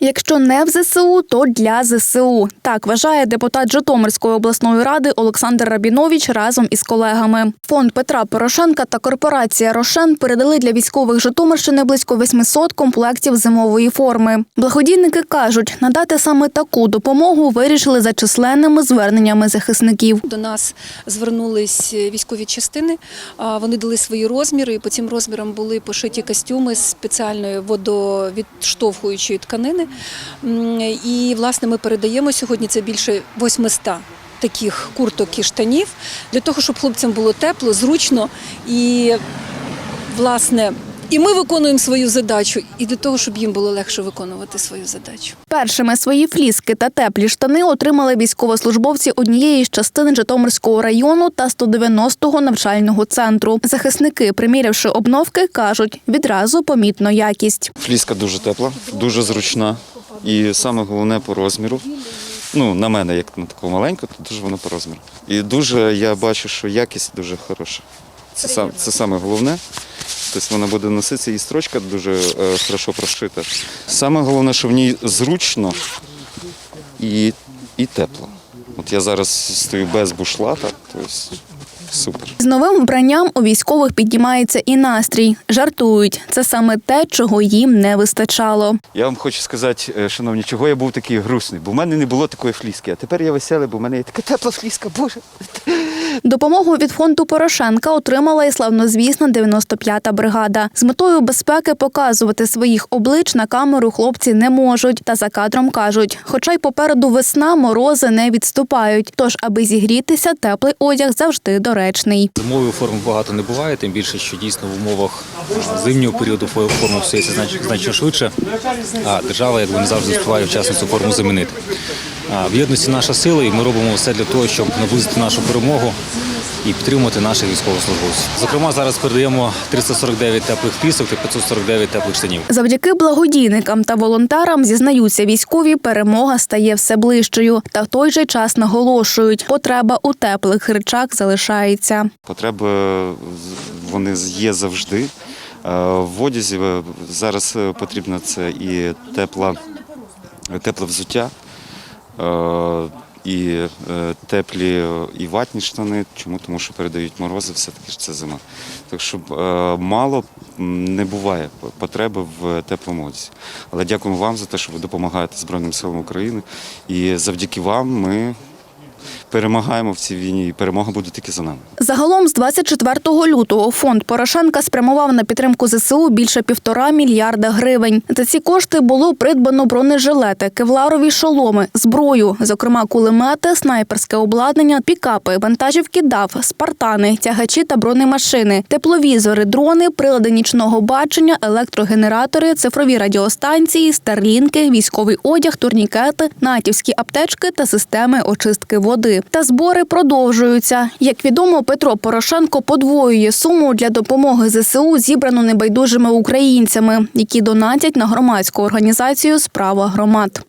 Якщо не в ЗСУ, то для ЗСУ. Так вважає депутат Житомирської обласної ради Олександр Рабінович разом із колегами. Фонд Петра Порошенка та корпорація Рошен передали для військових Житомирщини близько 800 комплектів зимової форми. Благодійники кажуть, надати саме таку допомогу вирішили за численними зверненнями захисників. До нас звернулись військові частини. Вони дали свої розміри, і по цим розмірам були пошиті костюми з спеціальної водовідштовхуючої тканини. І, власне, ми передаємо сьогодні це більше 800 таких курток і штанів для того, щоб хлопцям було тепло, зручно і, власне, і ми виконуємо свою задачу, і для того, щоб їм було легше виконувати свою задачу. Першими свої фліски та теплі штани отримали військовослужбовці однієї з частин Житомирського району та 190-го навчального центру. Захисники, примірявши обновки, кажуть, відразу помітно якість. Фліска дуже тепла, дуже зручна і саме головне по розміру. Ну, на мене, як на таку маленьку, то дуже воно по розміру. І дуже я бачу, що якість дуже хороша. Це, сам, це саме головне. Тобто вона буде носитися і строчка дуже е, хорошо прошита. Саме головне, що в ній зручно і, і тепло. От я зараз стою без бушлата, тобто супер. З новим вбранням у військових піднімається і настрій. Жартують. Це саме те, чого їм не вистачало. Я вам хочу сказати, е, шановні, чого я був такий грустний, бо в мене не було такої фліски. А тепер я веселий, бо в мене є така тепла фліска, боже. Допомогу від фонду Порошенка отримала і славнозвісна 95-та бригада. З метою безпеки показувати своїх облич на камеру хлопці не можуть. Та за кадром кажуть, хоча й попереду весна, морози не відступають. Тож, аби зігрітися, теплий одяг завжди доречний. Зимової форми багато не буває, тим більше, що дійсно в умовах зимнього періоду фо- форму псується значно, значно швидше, а держава якби не завжди встигає вчасно цю форму замінити. В єдності наша сила, і ми робимо все для того, щоб наблизити нашу перемогу і підтримувати наших військовослужбовців. Зокрема, зараз передаємо 349 теплих пісок та 549 теплих штанів. Завдяки благодійникам та волонтерам зізнаються військові, перемога стає все ближчою. Та в той же час наголошують, потреба у теплих речах залишається. Потреби вони є завжди. Е, В одязі е, зараз е, потрібно це і тепла, тепле взуття, і е, теплі е, і ватні штани. Чому? Тому що передають морози, все-таки ж це зима. Так що е, мало не буває потреби в теплому одязі. Але дякуємо вам за те, що ви допомагаєте Збройним силам України. І завдяки вам ми перемагаємо в цій війні, і перемога буде тільки за нами. Загалом з 24 лютого фонд Порошенка спрямував на підтримку ЗСУ більше півтора мільярда гривень. За ці кошти було придбано бронежилети, кевларові шоломи, зброю, зокрема кулемети, снайперське обладнання, пікапи, вантажівки ДАВ, спартани, тягачі та бронемашини, тепловізори, дрони, прилади нічного бачення, електрогенератори, цифрові радіостанції, старлінки, військовий одяг, турнікети, натівські аптечки та системи очистки води. Та збори продовжуються. Як відомо, Петро Порошенко подвоює суму для допомоги ЗСУ, зібрану небайдужими українцями, які донатять на громадську організацію Справа громад.